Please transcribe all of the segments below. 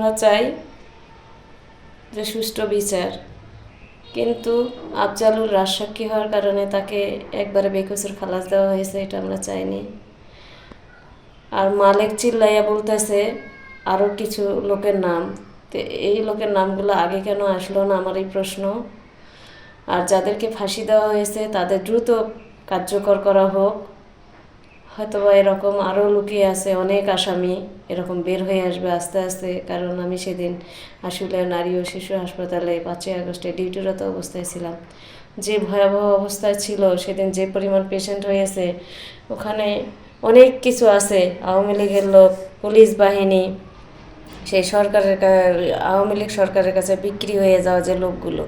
আমরা চাই যে সুষ্ঠু বিচার, কিন্তু আফজালুর রাজসাক্ষী হওয়ার কারণে তাকে একবারে বেকসুর খালাস দেওয়া হয়েছে, এটা আমরা চাইনি। আর মালিক চিল্লাইয়া বলতেছে আরও কিছু লোকের নাম। তো এই লোকের নামগুলো আগে কেন আসলো না আমার এই প্রশ্ন? আর যাদেরকে ফাঁসি দেওয়া হয়েছে, তাদের দ্রুত কার্যকর করা হোক। হয়তোবা এরকম আরও লুকিয়ে আছে, অনেক আসামি এরকম বের হয়ে আসবে আস্তে আস্তে, কারণ আমি সেদিন আসলে নারী ও শিশু হাসপাতালে পাঁচই আগস্টে ডিউটিরত অবস্থায় ছিলাম। যে ভয়াবহ অবস্থায় ছিল, সেদিন যে পরিমাণ পেশেন্ট হয়েছে, ওখানে অনেক কিছু আছে। আওয়ামী লীগের লোক, পুলিশ বাহিনী, সেই সরকারের আওয়ামী লীগ সরকারের কাছে বিক্রি হয়ে যাওয়া যে লোকগুলো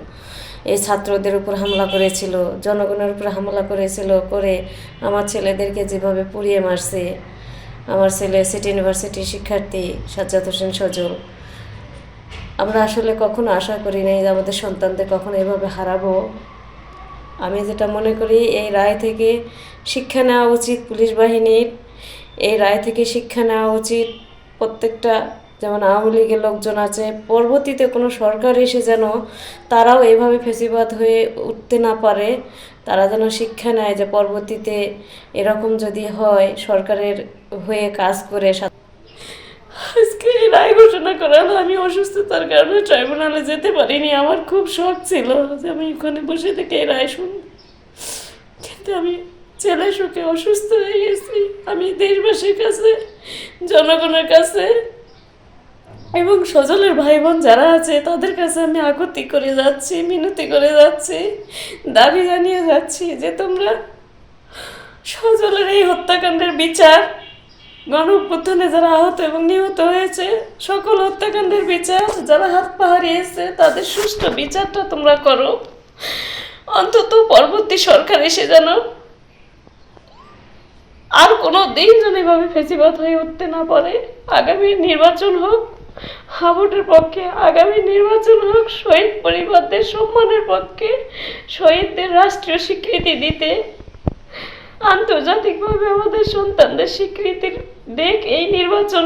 এই ছাত্রদের উপর হামলা করেছিল, জনগণের উপর হামলা করেছিল করে আমার ছেলেদেরকে যেভাবে পুড়িয়ে মারছে, আমার ছেলে সিটি ইউনিভার্সিটির শিক্ষার্থী সাজ্জাদ হোসেন সজল। আমরা আসলে কখনো আশা করি নাই যে আমাদের সন্তানদের কখনো এভাবে হারাবো। আমি যেটা মনে করি, এই রায় থেকে শিক্ষা নেওয়া উচিত পুলিশ বাহিনীর, এই রায় থেকে শিক্ষা নেওয়া উচিত প্রত্যেকটা যেমন আওয়ামী লীগের লোকজন আছে, পরবর্তীতে কোনো সরকার এসে যেন তারাও এভাবে ফেসিবাদ হয়ে উঠতে না পারে, তারা যেন শিক্ষা নেয় যে পরবর্তীতে এরকম যদি হয়, সরকারের হয়ে কাজ করে আজকে এই রায় ঘোষণা করা হলো, আমি অসুস্থতার কারণে ট্রাইব্যুনালে যেতে পারিনি, আমার খুব শখ ছিল যে আমি ওখানে বসে থেকে এই রায় শুনব। কিন্তু আমি ছেলে সুখে অসুস্থ হয়ে গেছি, আমি দেশবাসীর কাছে, জনগণের কাছে এবং সজলের ভাই বোন যারা আছে, তাদের কাছে আমি আকুতি করে যাচ্ছি, মিনতি করে যাচ্ছি, দাবি জানিয়ে যাচ্ছি যে তোমরা সজলের এই হত্যাকাণ্ডের বিচার গণ যারা আহত এবং নিহত হয়েছে, সকল হত্যাকাণ্ডের বিচার যারা হাত পা হারিয়েছে, তাদের সুষ্ঠু বিচারটা তোমরা করো। অন্তত পরবর্তী সরকার এসে যেন আর কোনো দিন যেন এভাবে ফেসিবাদ হয়ে উঠতে না পারে। আগামী নির্বাচন হোক হাবুটের পক্ষে আগামী নির্বাচন হোক, শহীদ পরিবারদের সম্মানের পক্ষে শহীদদের রাষ্ট্রীয় স্বীকৃতি দিতে আন্তর্জাতিকভাবে আমাদের সন্তানদের স্বীকৃতির দেখ এই নির্বাচন,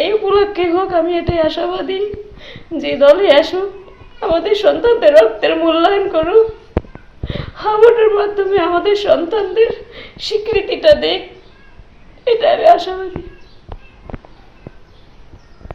এই উপলক্ষে হোক, আমি এটাই আশাবাদী যে দলে আসুক, আমাদের সন্তানদের রক্তের মূল্যায়ন করুক। হাবটের মাধ্যমে আমাদের সন্তানদের স্বীকৃতিটা দেখ এটা আমি আশাবাদী।